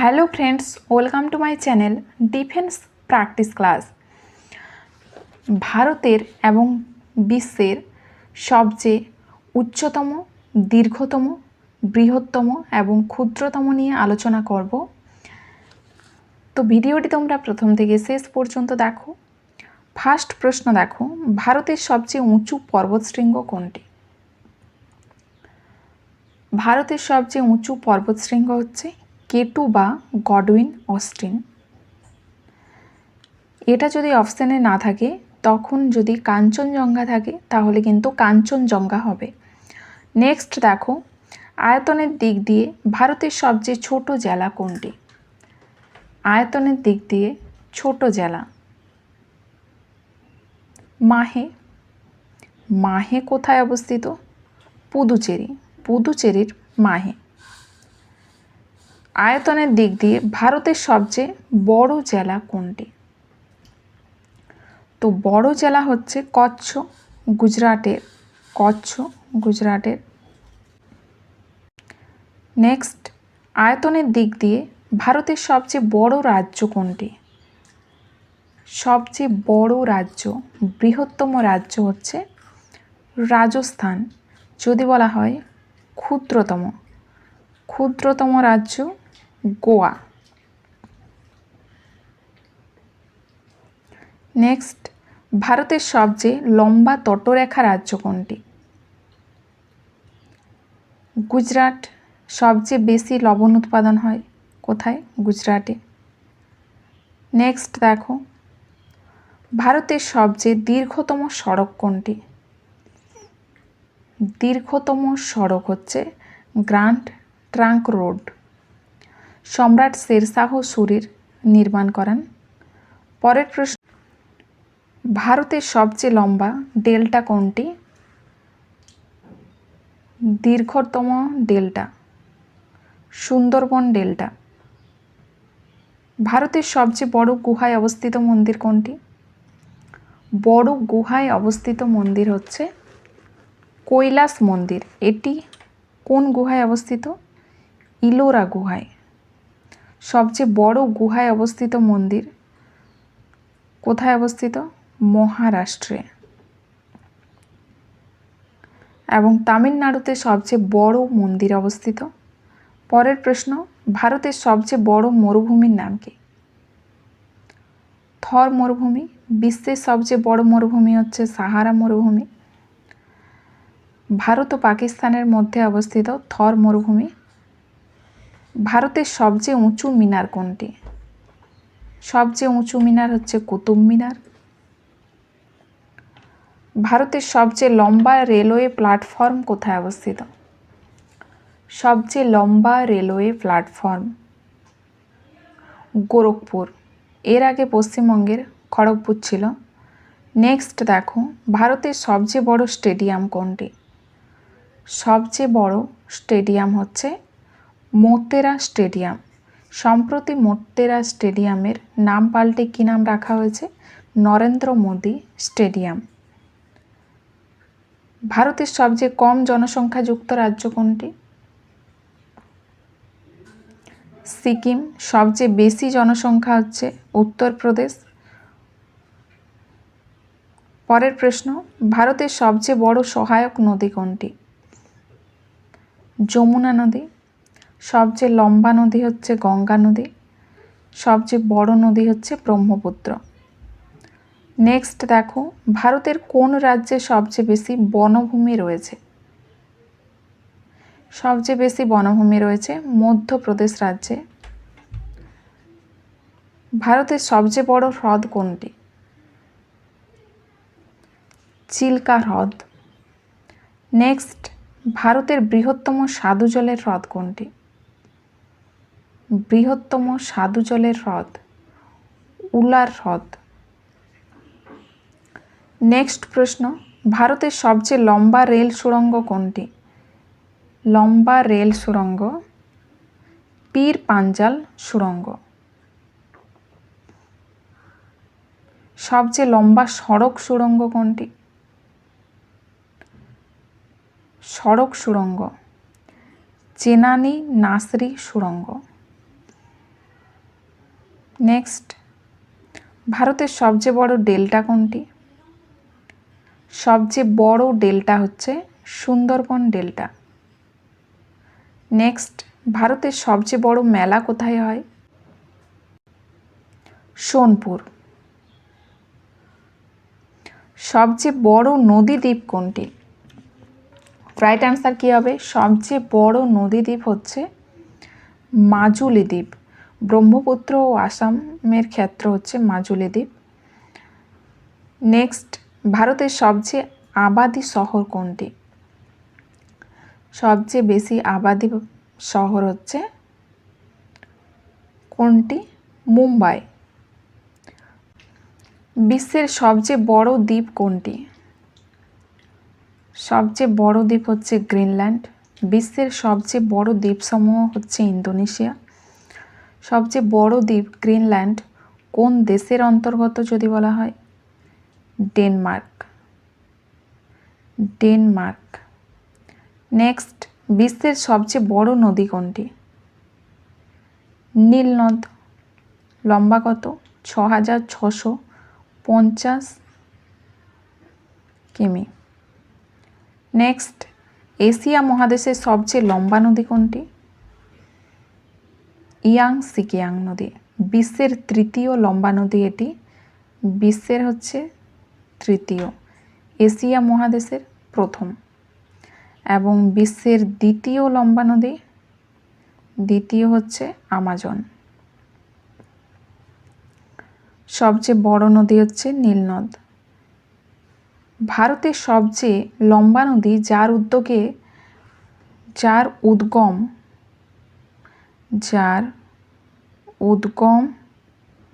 Hello friends welcome to my channel defence practice class ভারতের এবং বিশ্বের সবচেয়ে উচ্চতম, দীর্ঘতম, বৃহত্তম এবং ক্ষুদ্রতম নিয়ে আলোচনা করব। তো ভিডিওটি তোমরা প্রথম থেকে শেষ পর্যন্ত দেখো। ফার্স্ট প্রশ্ন দেখো, ভারতের সবচেয়ে উঁচু পর্বতশৃঙ্গ কোনটি? ভারতের সবচেয়ে উঁচু পর্বতশৃঙ্গ হচ্ছে কেটু বা গডউইন অস্টিন। এটা যদি অপশানে না থাকে, তখন যদি কাঞ্চনজঙ্ঘা থাকে, তাহলে কিন্তু কাঞ্চনজঙ্ঘা হবে। নেক্সট দেখো, আয়তনের দিক দিয়ে ভারতের সবচেয়ে ছোট জেলা কোনটি? আয়তনের দিক দিয়ে ছোট জেলা। মাহে। মাহে কোথায় অবস্থিত? পুদুচেরি। পুদুচেরির মাহে। আয়তনের দিক দিয়ে ভারতের সবচেয়ে বড় জেলা কোনটি? তো বড় জেলা হচ্ছে কচ্ছ, গুজরাটের কচ্ছ, গুজরাটের। নেক্সট আয়তনের দিক দিয়ে ভারতের সবচেয়ে বড় রাজ্য কোনটি? সবচেয়ে বড় রাজ্য, বৃহত্তম রাজ্য হচ্ছে রাজস্থান। যদি বলা হয় ক্ষুদ্রতম। ক্ষুদ্রতম রাজ্য গোয়া। নেক্সট ভারতের সবচেয়ে লম্বা তটরেখা রাজ্য কোনটি? গুজরাট সবচেয়ে বেশি লবণ উৎপাদন হয় কোথায়? গুজরাটে। নেক্সট দেখো, ভারতের সবচেয়ে দীর্ঘতম সড়ক কোনটি? দীর্ঘতম সড়ক হচ্ছে গ্র্যান্ড ট্রাঙ্ক রোড। সম্রাট শেরশাহ সুরির নির্মাণ করান। পরের প্রশ্ন, ভারতের সবচেয়ে লম্বা ডেল্টা কোনটি? দীর্ঘতম ডেল্টা, সুন্দরবন ডেল্টা। ভারতের সবচেয়ে বড় গুহায় অবস্থিত মন্দির কোনটি? বড় গুহায় অবস্থিত মন্দির হচ্ছে কৈলাস মন্দির। এটি কোন গুহায় অবস্থিত? ইলোরা গুহায়। সবচেয়ে বড় গুহায় অবস্থিত মন্দির? কোথায় অবস্থিত? মহারাষ্ট্রে। এবং তামিলনাড়ুতে সবচেয়ে বড় মন্দির অবস্থিত? পরের প্রশ্ন, ভারতের সবচেয়ে বড় মরুভূমির নাম কি? থর মরুভূমি, বিশ্বের সবচেয়ে বড় মরুভূমি হচ্ছে সাহারা মরুভূমি। ভারত ও পাকিস্তানের মধ্যে অবস্থিত থর মরুভূমি ভারতের সবচেয়ে উঁচু মিনার কোনটি? সবচেয়ে উঁচু মিনার হচ্ছে কুতুব মিনার। ভারতের সবচেয়ে লম্বা রেলওয়ে প্ল্যাটফর্ম কোথায় অবস্থিত? সবচেয়ে লম্বা রেলওয়ে প্ল্যাটফর্ম গোরখপুর। এর আগে পশ্চিমবঙ্গের খড়গপুর ছিল। নেক্সট দেখো, ভারতের সবচেয়ে বড় স্টেডিয়াম কোনটি? সবচেয়ে বড় স্টেডিয়াম হচ্ছে মোতেরা স্টেডিয়াম। সম্প্রতি মোতেরা স্টেডিয়ামের নাম পাল্টে কী নাম রাখা হয়েছে? নরেন্দ্র মোদী স্টেডিয়াম। ভারতের সবচেয়ে কম জনসংখ্যাযুক্ত রাজ্য কোনটি? সিকিম। সবচেয়ে বেশি জনসংখ্যা হচ্ছে উত্তরপ্রদেশ। পরের প্রশ্ন, ভারতের সবচেয়ে বড় সহায়ক নদী কোনটি? যমুনা নদী। সবচেয়ে লম্বা নদী হচ্ছে গঙ্গা নদী, সবচেয়ে বড় নদী হচ্ছে ব্রহ্মপুত্র। নেক্সট দেখো, ভারতের কোন রাজ্যে সবচেয়ে বেশি বনভূমি রয়েছে? সবচেয়ে বেশি বনভূমি রয়েছে মধ্যপ্রদেশ রাজ্যে। ভারতের সবচেয়ে বড় হ্রদ কোনটি? চিল্কা হ্রদ। নেক্সট ভারতের বৃহত্তম স্বাদু জলের হ্রদ কোনটি? বৃহত্তম স্বাদু জলের হ্রদ, উলার হ্রদ। নেক্সট প্রশ্ন, ভারতের সবচেয়ে লম্বা রেল সুড়ঙ্গ কোনটি? লম্বা রেল সুড়ঙ্গ, পীর পাঞ্জাল সুড়ঙ্গ। সবচেয়ে লম্বা সড়ক সুড়ঙ্গ কোনটি? সড়ক সুড়ঙ্গ, চেনানি নাসরি সুড়ঙ্গ। নেক্সট ভারতের সবচেয়ে বড় ডেল্টা কোনটি? সবচেয়ে বড় ডেল্টা হচ্ছে সুন্দরবন ডেল্টা নেক্সট ভারতের সবচেয়ে বড় মেলা কোথায় হয়? সোনপুর। সবচেয়ে বড় নদী দ্বীপ কোনটি? রাইট অ্যান্সার কী হবে? সবচেয়ে বড় নদী দ্বীপ হচ্ছে মাজুলি দ্বীপ। ব্রহ্মপুত্র ও আসামের ক্ষেত্র হচ্ছে মাজুলি দ্বীপ। নেক্সট ভারতের সবচেয়ে আবাদি শহর কোনটি? সবচেয়ে বেশি আবাদি শহর হচ্ছে কোনটি? মুম্বাই। বিশ্বের সবচেয়ে বড় দ্বীপ কোনটি? সবচেয়ে বড় দ্বীপ হচ্ছে গ্রিনল্যান্ড। বিশ্বের সবচেয়ে বড় দ্বীপসমূহ হচ্ছে ইন্দোনেশিয়া। সবচেয়ে বড় দ্বীপ গ্রিনল্যান্ড কোন দেশের অন্তর্গত যদি বলা হয়? ডেনমার্ক। ডেনমার্ক। নেক্সট, বিশ্বের সবচেয়ে বড় নদী কোনটি? নীলনদ লম্বা কত? ছ হাজার ছশো পঞ্চাশ কিমি। নেক্সট, এশিয়া মহাদেশের সবচেয়ে লম্বা নদী কোনটি? ইয়াং সিকিয়াং নদী। বিশ্বের তৃতীয় লম্বা নদী এটি। বিশ্বের হচ্ছে তৃতীয়। এশিয়া মহাদেশের প্রথম। এবং বিশ্বের দ্বিতীয় লম্বা নদী, দ্বিতীয় হচ্ছে আমাজন। সবচেয়ে বড় নদী হচ্ছে নীলনদ ভারতের সবচেয়ে লম্বা নদী, যার উদ্যোগে, যার উদ্গম যার উদ্গম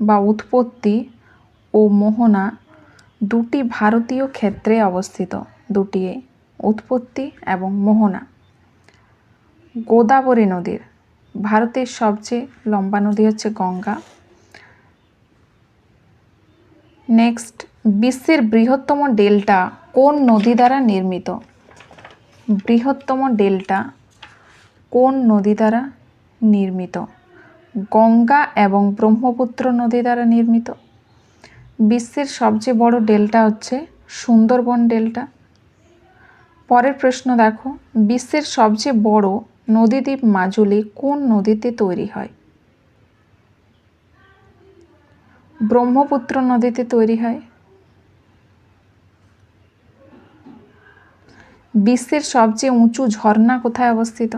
বা উৎপত্তি ও মোহনা দুটি ভারতীয় ক্ষেত্রে অবস্থিত। দুটি উৎপত্তি এবং মোহনা। গোদাবরী নদীর ভারতের সবচেয়ে লম্বা নদী হচ্ছে গঙ্গা। নেক্সট, বিশ্বের বৃহত্তম ডেল্টা কোন নদী দ্বারা নির্মিত? বৃহত্তম ডেল্টা কোন নদী দ্বারা নির্মিত। গঙ্গা এবং ব্রহ্মপুত্র নদী দ্বারা নির্মিত। বিশ্বের সবচেয়ে বড় ডেল্টা হচ্ছে সুন্দরবন ডেল্টা। পরের প্রশ্ন দেখো, বিশ্বের সবচেয়ে বড় নদীদ্বীপ মাজুলি কোন নদীতে তৈরি হয়? ব্রহ্মপুত্র নদীতে তৈরি হয়। বিশ্বের সবচেয়ে উঁচু ঝর্ণা কোথায় অবস্থিত?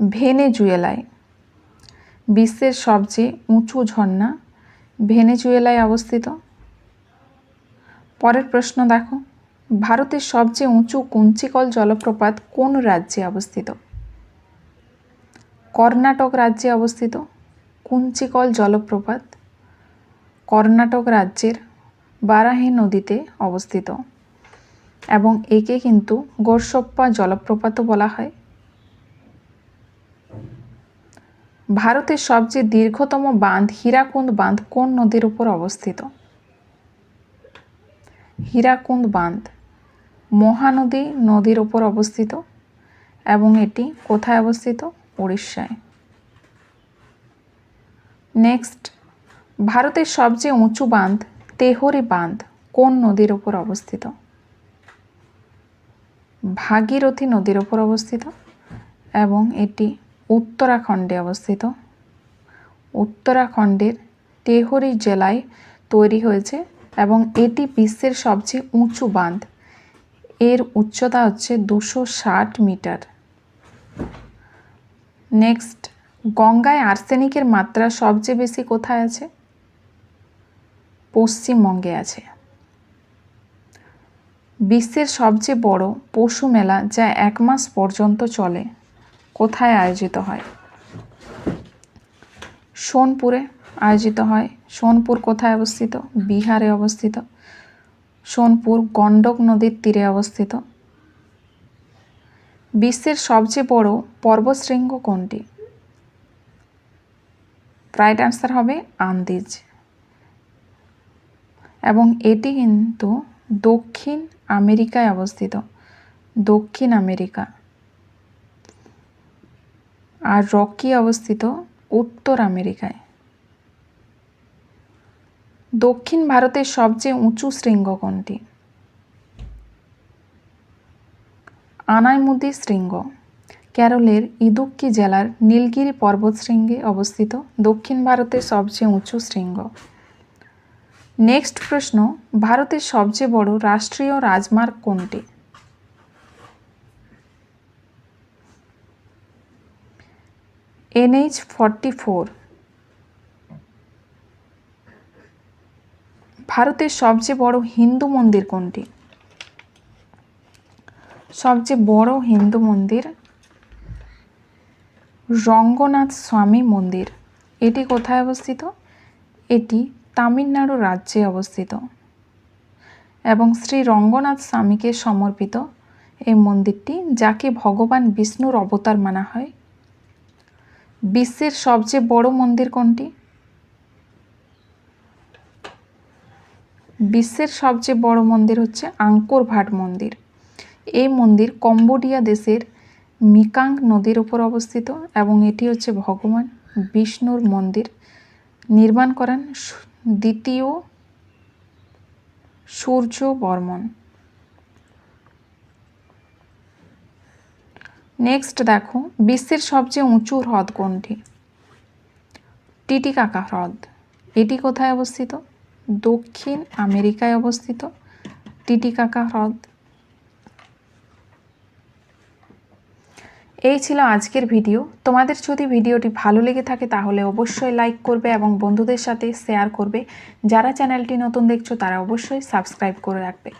ভেনেজুয়েলায়। বিশ্বের সবচেয়ে উঁচু ঝর্ণা ভেনেজুয়েলায় অবস্থিত। পরের প্রশ্ন দেখো, ভারতের সবচেয়ে উঁচু কুঞ্চিকল জলপ্রপাত কোন রাজ্যে অবস্থিত? কর্ণাটক রাজ্যে অবস্থিত। কুঞ্চিকল জলপ্রপাত কর্ণাটক রাজ্যের বারাহি নদীতে অবস্থিত এবং একে কিন্তু গোরসপ্পা জলপ্রপাতও বলা হয়। ভারতের সবচেয়ে দীর্ঘতম বাঁধ হীরাকুন্দ বাঁধ কোন নদীর উপর অবস্থিত? হীরাকুন্দ বাঁধ মহানদী নদীর উপর অবস্থিত এবং এটি কোথায় অবস্থিত? উড়িষ্যায় নেক্সট, ভারতের সবচেয়ে উঁচু বাঁধ তেহরি বাঁধ কোন নদীর উপর অবস্থিত? ভাগীরথী নদীর উপর অবস্থিত এবং এটি উত্তরাখণ্ডে অবস্থিত। উত্তরাখণ্ডের তেহরি জেলায় তৈরি হয়েছে এবং এটি বিশ্বের সবচেয়ে উঁচু বাঁধ। এর উচ্চতা হচ্ছে দুশো ষাট মিটার। নেক্সট, গঙ্গায় আর্সেনিকের মাত্রা সবচেয়ে বেশি কোথায় আছে? পশ্চিমবঙ্গে আছে। বিশ্বের সবচেয়ে বড় পশু মেলা যা এক মাস পর্যন্ত চলে। কোথায় আয়োজিত হয়? সোনপুরে আয়োজিত হয়। সোনপুর কোথায় অবস্থিত? বিহারে অবস্থিত। সোনপুর গণ্ডক নদীর তীরে অবস্থিত। বিশ্বের সবচেয়ে বড় পর্বতশৃঙ্গ কোনটি? রাইট অ্যান্সার হবে আন্দিজ। এবং এটি কিন্তু দক্ষিণ আমেরিকায় অবস্থিত। দক্ষিণ আমেরিকা। আর রকি অবস্থিত উত্তর আমেরিকায়। দক্ষিণ ভারতের সবচেয়ে উঁচু শৃঙ্গ কোনটি আনাইমুদি শৃঙ্গ, কেরলের ইদুক্কি জেলার নীলগিরি পর্বতশৃঙ্গে অবস্থিত দক্ষিণ ভারতের সবচেয়ে উঁচু শৃঙ্গ। নেক্সট প্রশ্ন, ভারতের সবচেয়ে বড় রাষ্ট্রীয় রাজমার্গ কোনটি? NH forty four. ভারতের সবচেয়ে বড় হিন্দু মন্দির কোনটি? সবচেয়ে বড় হিন্দু মন্দির রঙ্গনাথ স্বামী মন্দির। এটি কোথায় অবস্থিত? এটি তামিলনাড়ু রাজ্যে অবস্থিত। এবং শ্রী রঙ্গনাথ স্বামীকে সমর্পিত এই মন্দিরটি, যাকে ভগবান বিষ্ণুর অবতার মানা হয় বিশ্বের সবচেয়ে বড় মন্দির কোনটি? বিশ্বের সবচেয়ে বড় মন্দির হচ্ছে আঙ্কোর ভাট মন্দির। এই মন্দির কম্বোডিয়া দেশের মিকাং নদীর উপর অবস্থিত এবং এটি হচ্ছে ভগবান বিষ্ণুর মন্দির। নির্মাণ করেন দ্বিতীয় সূর্য বর্মন। নেক্সট দেখো, বিশ্বের সবচেয়ে উঁচু হ্রদ কোনটি? টিটিকাকা হ্রদ। এটি কোথায় অবস্থিত? দক্ষিণ আমেরিকায় অবস্থিত টিটিকাকা হ্রদ। এই ছিল আজকের ভিডিও। তোমাদের যদি ভিডিওটি ভালো লেগে থাকে, তাহলে অবশ্যই লাইক করবে এবং বন্ধুদের সাথে শেয়ার করবে। যারা চ্যানেলটি নতুন দেখছ, তারা অবশ্যই সাবস্ক্রাইব করে রাখবে।